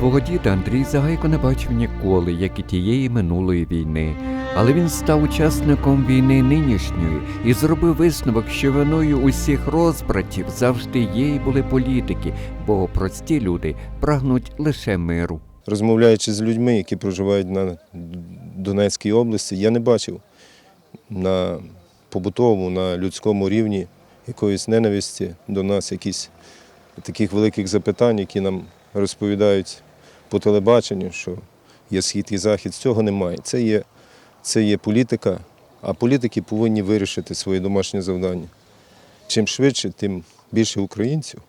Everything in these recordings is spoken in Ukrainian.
Свого діда Андрій Загайко не бачив ніколи, як і тієї минулої війни. Але він став учасником війни нинішньої і зробив висновок, що виною усіх розбратів завжди є і були політики, бо прості люди прагнуть лише миру. Розмовляючи з людьми, які проживають на Донецькій області, я не бачив на побутовому, на людському рівні якоїсь ненависті до нас, якісь таких великих запитань, які нам розповідають по телебаченню, що є схід і захід. Цього немає. Це є, це є політика, а політики повинні вирішити своє домашнє завдання. Чим швидше, тим більше українців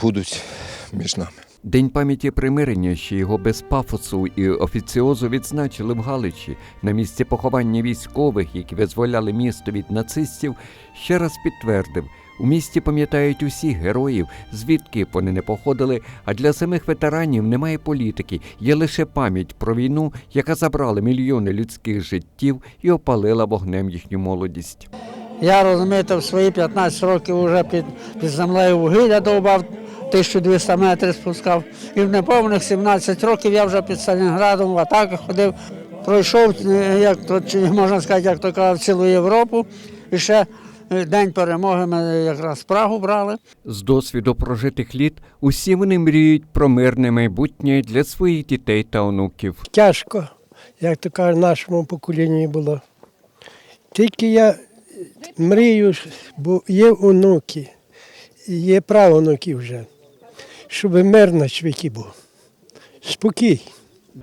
будуть між нами. День пам'яті примирення, що його без пафосу і офіціозу відзначили в Галичі на місці поховання військових, які визволяли місто від нацистів, ще раз підтвердив. У місті пам'ятають усіх героїв, звідки б вони не походили, а для самих ветеранів немає політики, є лише пам'ять про війну, яка забрала мільйони людських життів і опалила вогнем їхню молодість. Я розумієте, в свої 15 років вже під, під землею вугілля довбав, 1200 метрів спускав. І в неповних 17 років я вже під Сталінградом в атаках ходив. Пройшов, е, як то, чи можна сказати, як то кажуть, цілу Європу. І ще е, день перемоги ми якраз Прагу брали. З досвіду прожитих літ усі вони мріють про мирне майбутнє для своїх дітей та онуків. тяжко, як то кажуть, нашому поколінню було. Тільки я мрію, бо є онуки, є правонуки вже, щоб мир на світі був. Спокій.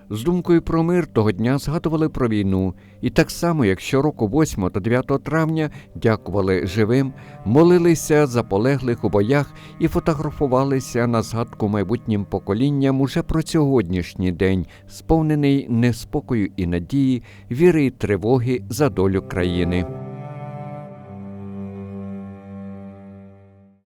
З думкою про мир того дня згадували про війну, і так само, як щороку 8 та 9 травня дякували живим, молилися за полеглих у боях і фотографувалися на згадку майбутнім поколінням уже про сьогоднішній день, сповнений неспокою і надії, віри і тривоги за долю країни.